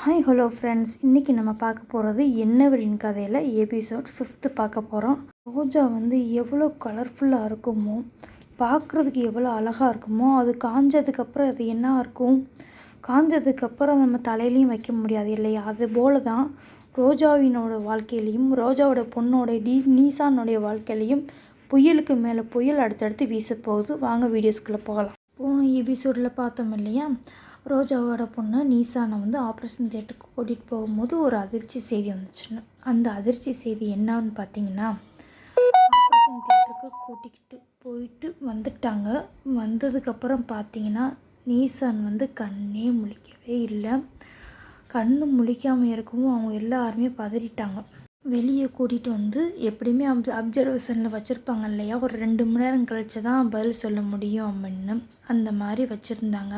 Hi hello friends இன்றைக்கி நம்ம பார்க்க போகிறது என்னவெளின் கதையில் எபிசோட் ஃபிஃப்த்து பார்க்க போகிறோம் ரோஜா வந்து எவ்வளோ கலர்ஃபுல்லாக இருக்குமோ பார்க்குறதுக்கு எவ்வளோ அழகாக இருக்குமோ அது காஞ்சதுக்கப்புறம் அது என்ன இருக்கும் காஞ்சதுக்கப்புறம் நம்ம தலையிலையும் வைக்க முடியாது இல்லையா? அது போல தான் ரோஜாவினோட வாழ்க்கையிலையும் ரோஜாவோட பொண்ணோட டி நீசானுடைய வாழ்க்கையிலையும் புயலுக்கு மேலே புயல் அடுத்தடுத்து வீச போகுது வாங்க வீடியோஸ்குள்ளே போகலாம். போன எபிசோடில் பார்த்தோம் இல்லையா? ரோஜாவோட பொண்ணு நீசானை வந்து ஆப்ரேஷன் தேட்டருக்கு கூட்டிகிட்டு போகும்போது ஒரு அதிர்ச்சி செய்தி வந்துச்சுன்னு. அந்த அதிர்ச்சி செய்தி என்னன்னு பார்த்தீங்கன்னா ஆப்ரேஷன் தேட்டருக்கு கூட்டிக்கிட்டு போயிட்டு வந்துட்டாங்க. வந்ததுக்கப்புறம் பார்த்தீங்கன்னா நீசான் வந்து கண்ணே முழிக்கவே இல்லை. கண்ணு முழிக்காமல் இருக்கவும் அவங்க எல்லாருமே பதறிட்டாங்க. வெளியே கூட்டிகிட்டு வந்து எப்படியுமே அப் அப்சர்வேஷனில் வச்சுருப்பாங்க இல்லையா? ஒரு ரெண்டு மணி நேரம் கழித்து தான் பதில் சொல்ல முடியும் அப்படின்னு அந்த மாதிரி வச்சுருந்தாங்க.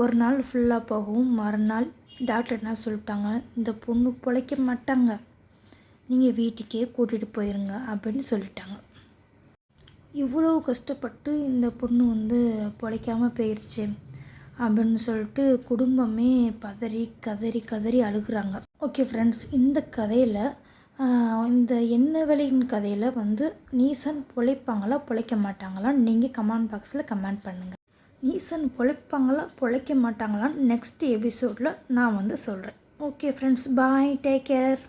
ஒரு நாள் ஃபுல்லாக போகவும் மறுநாள் டாக்டர் என்ன சொல்லிட்டாங்க? இந்த பொண்ணு பிழைக்க மாட்டாங்க. நீங்கள் வீட்டுக்கே கூட்டிகிட்டு போயிருங்க அப்படின்னு சொல்லிட்டாங்க. இவ்வளோ கஷ்டப்பட்டு இந்த பொண்ணு வந்து பிழைக்காமல் போயிடுச்சு அப்படின்னு சொல்லிட்டு குடும்பமே பதறி கதறி கதறி அழுகுறாங்க. ஓகே ஃப்ரெண்ட்ஸ் இந்த கதையில் இந்த என்ன கதையில் வந்து நீசன் பிழைப்பாங்களா பிழைக்க மாட்டாங்களான்னு நீங்கள் கமெண்ட் பாக்ஸில் கமெண்ட் பண்ணுங்கள் நீசன் பிழைப்பாங்களா பிழைக்க மாட்டாங்களான்னு நெக்ஸ்ட் எபிசோடில் நான் வந்து சொல்கிறேன் okay friends bye take care